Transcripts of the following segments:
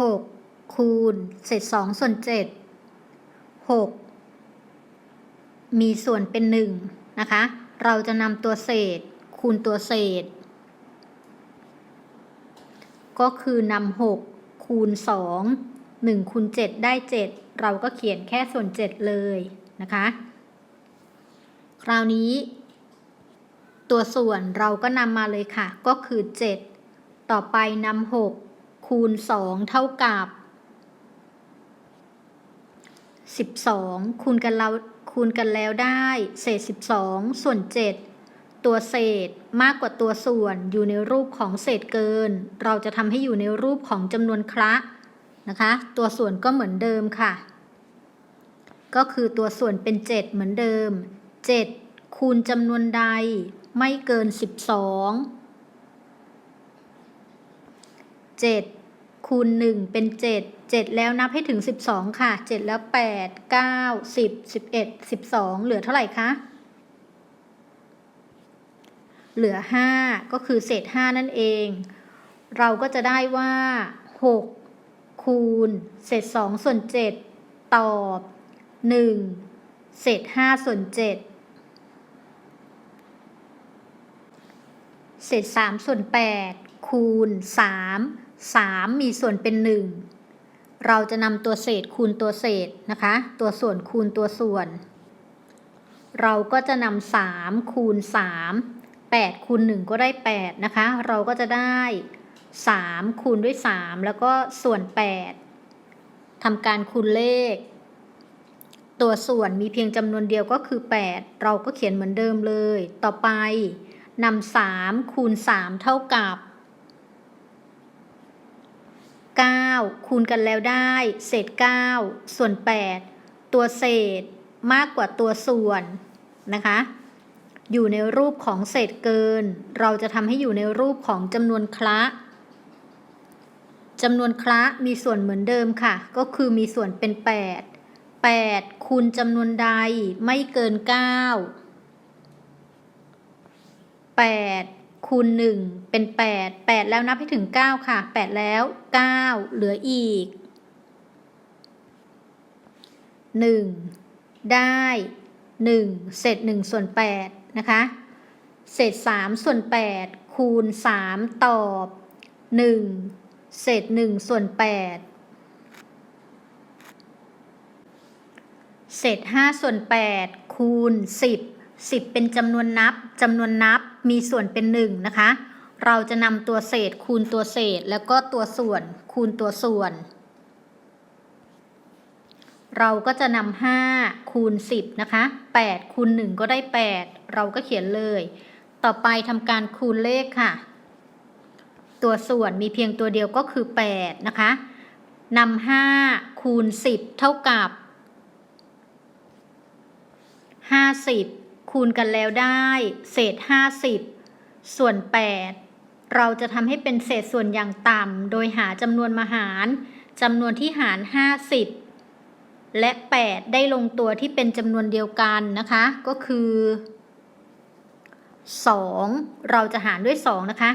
หกคูณ เศษสองส่วนเจ็ดหกมีส่วนเป็นหนึ่งนะคะ เราจะนำตัวเศษ คูณตัวเศษ ก็คือนำหกคูณสองหนึ่งคูณเจ็ดได้เจ็ดเราก็เขียนแค่ส่วนเจ็ดเลยนะคะ คราวนี้ ตัวส่วนเราก็นำมาเลยค่ะ ก็คือ7ต่อไปนำ6 คูณ 2 เท่ากับ 12 คูณกันเราคูณกันแล้วได้ เศษ 12 ส่วน 7 ตัวเศษมากกว่าตัวส่วนอยู่ในรูปของเศษเกิน เราจะทำให้อยู่ในรูปของจำนวนคละนะคะ ตัวส่วนก็เหมือนเดิมค่ะ ก็คือตัวส่วนเป็น 7 เหมือนเดิม 7 คูณจำนวนใดไม่เกิน 12 7 คูณ 1 เป็น 7 7 แล้วนับให้ถึง 12 ค่ะ 7 แล้ว 8 9 10 11 12 เหลือเท่าไหร่คะ เหลือ 5 ก็คือเศษ 5 นั่นเอง เราก็จะได้ว่า 6 คูณ เศษ 2 ส่วน 7 ตอบ 1 เศษ 5 ส่วน 7เศษ3ส่วน8คูณ 3 3 มีส่วนเป็น 1 เราจะนำตัวเศษคูณตัวเศษนะคะ ตัวส่วนคูณตัวส่วน เราก็จะนำ3คูณ 3 8คูณ1ก็ได้ 8 นะคะ เราก็จะได้ 3 คูณด้วย 3 แล้วก็ส่วน 8ทำการคูณเลข ตัวส่วนมีเพียงจำนวนเดียวก็คือ 8 เราก็เขียนเหมือนเดิมเลย ต่อไปนำสามคูณสามเท่ากับ 9 คูณกันแล้วได้ เศษ 9 ส่วน 8 ตัวเศษมากกว่าตัวส่วนนะคะ อยู่ในรูปของเศษเกิน เราจะทำให้อยู่ในรูปของจำนวนคละจำนวนคละมีส่วนเหมือนเดิมค่ะ ก็คือมีส่วนเป็น 8 8 คูณจำนวนใดไม่เกิน 9 8 คูณ 1 เป็น 8 8 แล้วนับให้ถึง 9 ค่ะ 8 แล้ว 9 เหลืออีก 1 ได้ 1 เศษ1ส่วน8นะคะ เศษ3ส่วน 8 คูณ 3 ตอบ 1 เศษ1ส่วน 8 เศษ5ส่วน 8 คูณ 10 10 เป็นจำนวนนับจำนวนนับมีส่วนเป็น1นะคะ เราจะนำตัวเศษคูณตัวเศษ แล้วก็ตัวส่วนคูณตัวส่วน เราก็จะนำ5คูณ 10 นะคะ8คูณ 1 ก็ได้ 8 เราก็เขียนเลย ต่อไปทำการคูณเลขค่ะ ตัวส่วนมีเพียงตัวเดียวก็คือ 8 นะคะนำ5คูณ 10 เท่ากับ 50 คูณกันแล้วได้ เศษ 50 ส่วน 8 เราจะทำให้เป็นเศษส่วนอย่างต่ำโดยหาจำนวนมาหารจำนวนที่หาร 50 และ 8 ได้ลงตัวที่เป็นจำนวนเดียวกันนะคะ ก็คือ 2 เราจะหารด้วย 2 นะคะ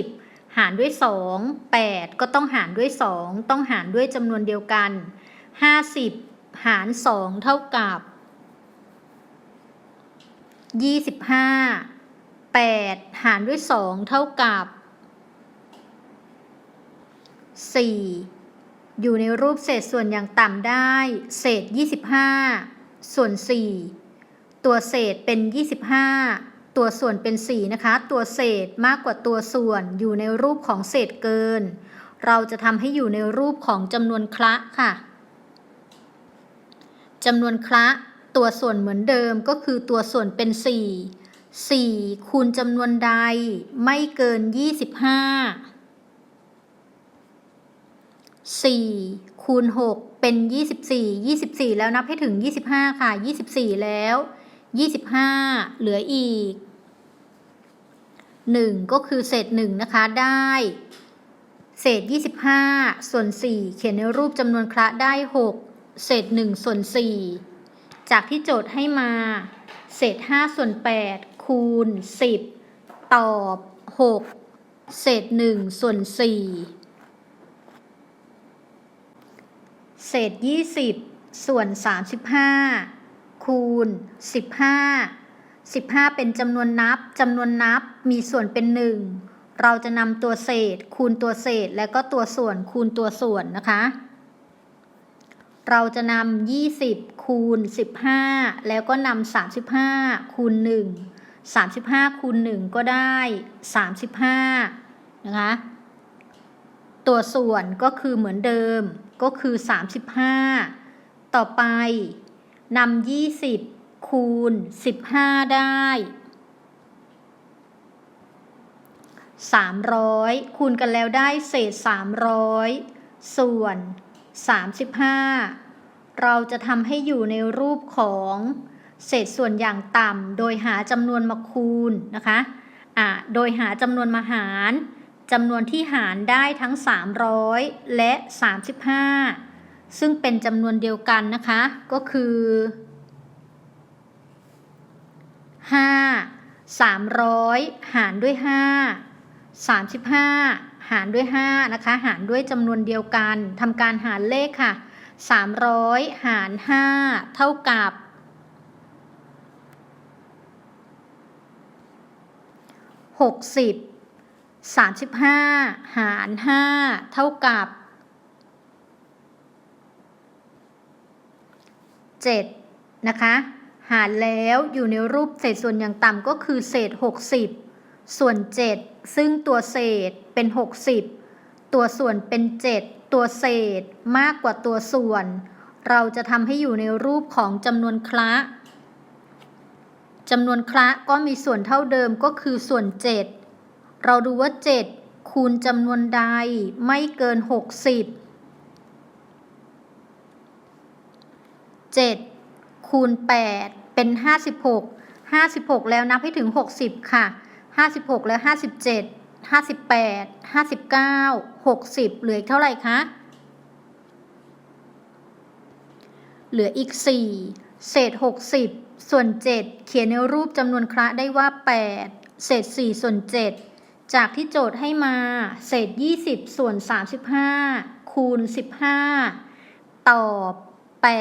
50 หารด้วย 2 8 ก็ต้องหารด้วย 2 ต้องหารด้วยจำนวนเดียวกัน 50 หาร 2 เท่ากับ 25 8หารด้วย2เท่ากับ4อยู่ในรูปเศษส่วนอย่างต่ำได้ เศษ25ส่วน4ตัวเศษเป็น25ตัวส่วนเป็น4นะคะ ตัวเศษมากกว่าตัวส่วนอยู่ในรูปของเศษเกิน เราจะทำให้อยู่ในรูปของจำนวนคละค่ะจำนวนคละ ตัวส่วนเหมือนเดิมก็คือตัวส่วนเป็น 4 4 คูณจำนวนใดไม่เกิน 25 4 คูณ 6 เป็น 24 24 แล้วนับให้ถึง 25 ค่ะ 24 แล้ว 25 เหลืออีก 1 ก็คือเศษ 1 นะคะได้ เศษ 25 ส่วน 4 เขียนในรูปจำนวนคละได้ 6 เศษ 1 ส่วน 4 จากที่โจทย์ให้มา เศษ 5 ส่วน 8 คูณ 10 ตอบ 6 เศษ 1 ส่วน 4 เศษ 20 ส่วน 35 คูณ 15 15 เป็นจำนวนนับจำนวนนับมีส่วนเป็น 1 เราจะนำตัวเศษ คูณตัวเศษ และก็ตัวส่วนคูณตัวส่วนนะคะ เราจะนำ20 คูณ 15 แล้วก็นำ35 คูณ 1 35 คูณ 1 ก็ได้ 35 นะคะ ตัวส่วนก็คือเหมือนเดิมก็คือ 35 ต่อไปนำ20 คูณ 15 ได้ 300 คูณกันแล้วได้เศษ 300 ส่วน 35 เราจะทำให้อยู่ในรูปของเศษส่วนอย่างต่ำโดยหาจำนวนมาคูณนะคะอะโดยหาจำนวนมาหารจำนวนที่หารได้ทั้ง 300 และ 35 ซึ่งเป็นจำนวนเดียวกันนะคะ ก็คือ 5 300 หารด้วย 5 35 หารด้วย5นะคะ หารด้วยจำนวนเดียวกันทำการหารเลขค่ะ 300 หาร 5 เท่ากับ 60 35 หาร 5 เท่ากับ 7 นะคะ หารแล้วอยู่ในรูปเศษส่วนอย่างต่ำก็คือเศษ 60 ส่วน 7 ซึ่งตัวเศษเป็น 60 ตัวส่วนเป็น 7 ตัวเศษมากกว่าตัวส่วน เราจะทำให้อยู่ในรูปของจำนวนคละจำนวนคละก็มีส่วนเท่าเดิมก็คือส่วน 7 เราดูว่า 7 คูณจำนวนใดไม่เกิน 60 7 คูณ 8 เป็น 56 56 แล้วนับให้ถึง 60 ค่ะ 56 แล้ว 57 58 59 60 เหลืออีกเท่าไหร่คะ เหลืออีก 4 เศษ 60 ส่วน 7 เขียนในรูปจำนวนคระได้ว่า 8 เศษ 4 ส่วน 7 จากที่โจทย์ให้มา เศษ 20 ส่วน 35 คูณ 15 ตอบ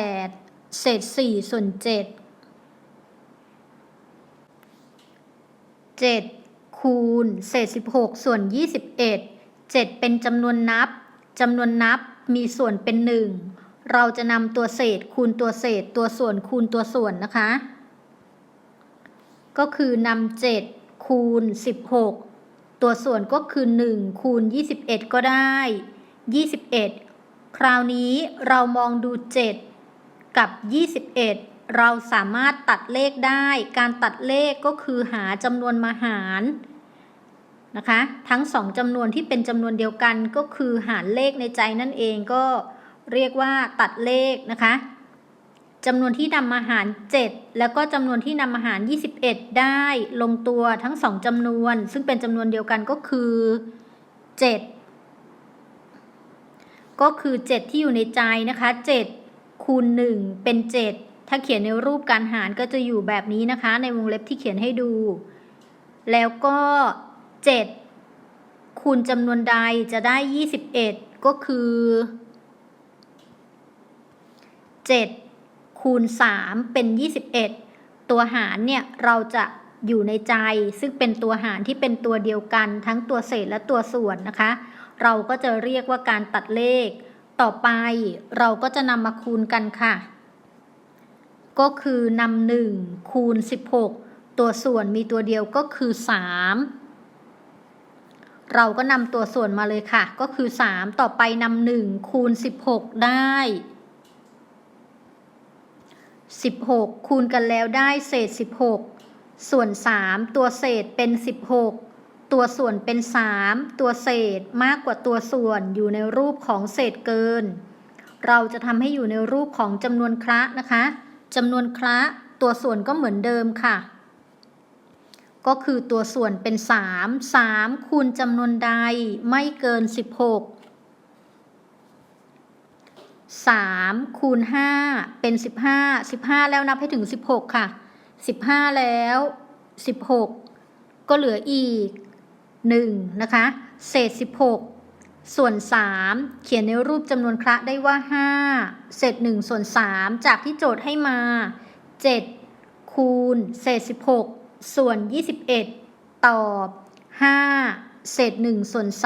8 เศษ 4 ส่วน 7 7 คูณเศษ 16 ส่วน 21 7 เป็นจำนวนนับจำนวนนับมีส่วนเป็น 1 เราจะนำตัวเศษคูณตัวเศษ ตัวส่วนคูณตัวส่วนนะคะ ก็คือนำ7คูณ 16 ตัวส่วนก็คือ 1 คูณ 21 ก็ได้ 21 คราวนี้เรามองดู 7 กับ 21 เราสามารถตัดเลขได้ การตัดเลขก็คือหาจำนวนมาหารนะคะ ทั้งสองจำนวนที่เป็นจำนวนเดียวกันก็คือหารเลขในใจนั่นเองก็เรียกว่าตัดเลขนะคะจำนวนที่นำมาหาร 7 แล้วก็จำนวนที่นำมาหาร 21 ได้ลงตัวทั้งสองจำนวน ซึ่งเป็นจำนวนเดียวกันก็คือ 7 ก็คือ 7 ที่อยู่ในใจนะคะ 7 คูณ 1 เป็น 7 ถ้าเขียนในรูปการหารก็จะอยู่แบบนี้นะคะ ในวงเล็บที่เขียนให้ดู แล้วก็ 7 คูณจำนวนใดจะได้ 21 ก็คือ 7 คูณ 3 เป็น 21 ตัวหารเนี่ยเราจะอยู่ในใจ ซึ่งเป็นตัวหารที่เป็นตัวเดียวกันทั้งตัวเศษและตัวส่วนนะคะ เราก็จะเรียกว่าการตัดเลข ต่อไปเราก็จะนำมาคูณกันค่ะ ก็คือนำหนึ่งคูณ 16 ตัวส่วนมีตัวเดียวก็คือ 3 เราก็นำตัวส่วนมาเลยค่ะ ก็คือ 3 ต่อไปนำหนึ่งคูณ 16 ได้ 16 คูณกันแล้วได้เศษ 16 ส่วน 3 ตัวเศษเป็น 16 ตัวส่วนเป็น 3 ตัวเศษมากกว่าตัวส่วนอยู่ในรูปของเศษเกินเราจะทำให้อยู่ในรูปของจำนวนคระนะคะ จำนวนคระตัวส่วนก็เหมือนเดิมค่ะ ก็คือตัวส่วนเป็น 3 3 คูณจำนวนใดไม่เกิน 16 3คูณ5เป็น 15 15 แล้วนับให้ถึง 16 ค่ะ 15 แล้ว 16 ก็เหลืออีก 1 นะคะ เศษ 16 ส่วน 3 เขียนในรูปจำนวนคระได้ว่า 5 เศษ1ส่วน 3 จากที่โจทย์ให้มา 7 คูณ เศษ 16 ส่วน 21 ตอบ 5 เศษ1ส่วน 3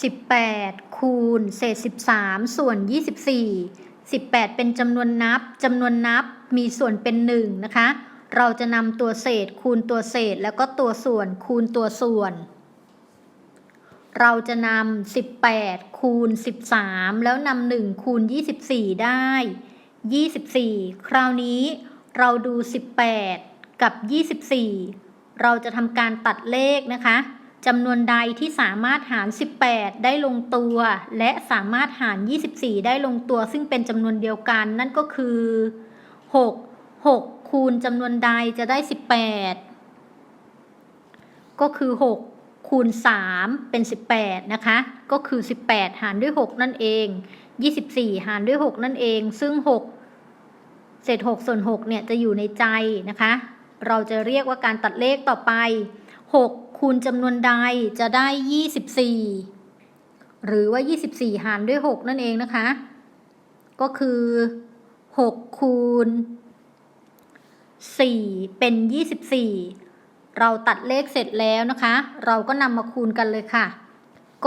18 คูณ เศษ 13 ส่วน 24 18 เป็นจำนวนนับจำนวนนับมีส่วนเป็น 1 นะคะ เราจะนำตัวเศษคูณตัวเศษแล้วก็ตัวส่วนคูณตัวส่วน เราจะนำ18 คูณ 13 แล้วนำ1คูณ 24 ได้ 24 คราวนี้เราดู 18 กับ 24 เราจะทำการตัดเลขนะคะจำนวนใดที่สามารถหาร 18 ได้ลงตัว และสามารถหาร 24 ได้ลงตัว ซึ่งเป็นจำนวนเดียวกันนั่นก็คือ 6 6 คูณจำนวนใดจะได้ 18 ก็คือ 6 คูณ 3 เป็น 18 นะคะ ก็คือ 18 หารด้วย 6 นั่นเอง 24 หารด้วย 6 นั่นเอง ซึ่ง 6 เศษ 6 ส่วน 6 เนี่ย จะอยู่ในใจนะคะ เราจะเรียกว่าการตัดเลขต่อไป 6 คูณจำนวนใดจะได้ 24 หรือว่า 24 หารด้วย 6 นั่นเองนะคะ ก็คือ 6 คูณ 4 เป็น 24 เราตัดเลขเสร็จแล้วนะคะ เราก็นำมาคูณกันเลยค่ะ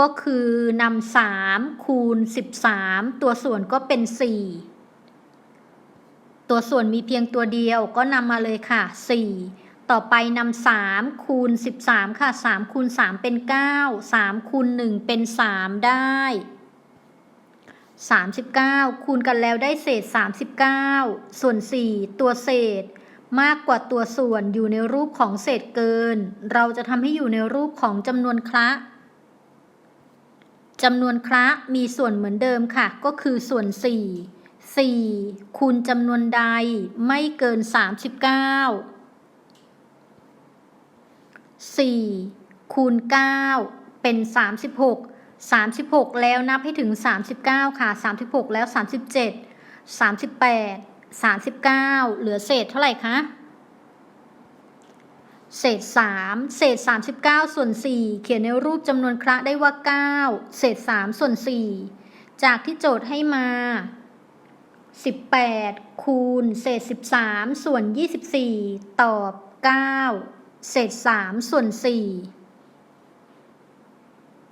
ก็คือนำ3คูณ 13 ตัวส่วนก็เป็น 4 ตัวส่วนมีเพียงตัวเดียวก็นำมาเลยค่ะ 4 ต่อไปนำ3คูณ 13 ค่ะ 3 คูณ 3 เป็น 9 3 คูณ 1 เป็น 3 ได้39 คูณกันแล้วได้เศษ 39 ส่วน 4 ตัวเศษ มากกว่าตัวส่วนอยู่ในรูปของเศษเกิน เราจะทำให้อยู่ในรูปของจำนวนคละจำนวนคละมีส่วนเหมือนเดิมค่ะ ก็คือส่วน 4 4คูณจำนวนใดไม่เกิน 39 4คูณ9เป็น 36 36 แล้วนับให้ถึง 39 ค่ะ 36 แล้ว 37 38 39เหลือเศษเท่าไหร่คะเศษ3เศษ39ส่วน4เขียนในรูปจำนวนคระได้ว่า9เศษ3ส่วน4จากที่โจทย์ให้มา18คูณเศษ13ส่วน24ตอบ9เศษ3ส่วน4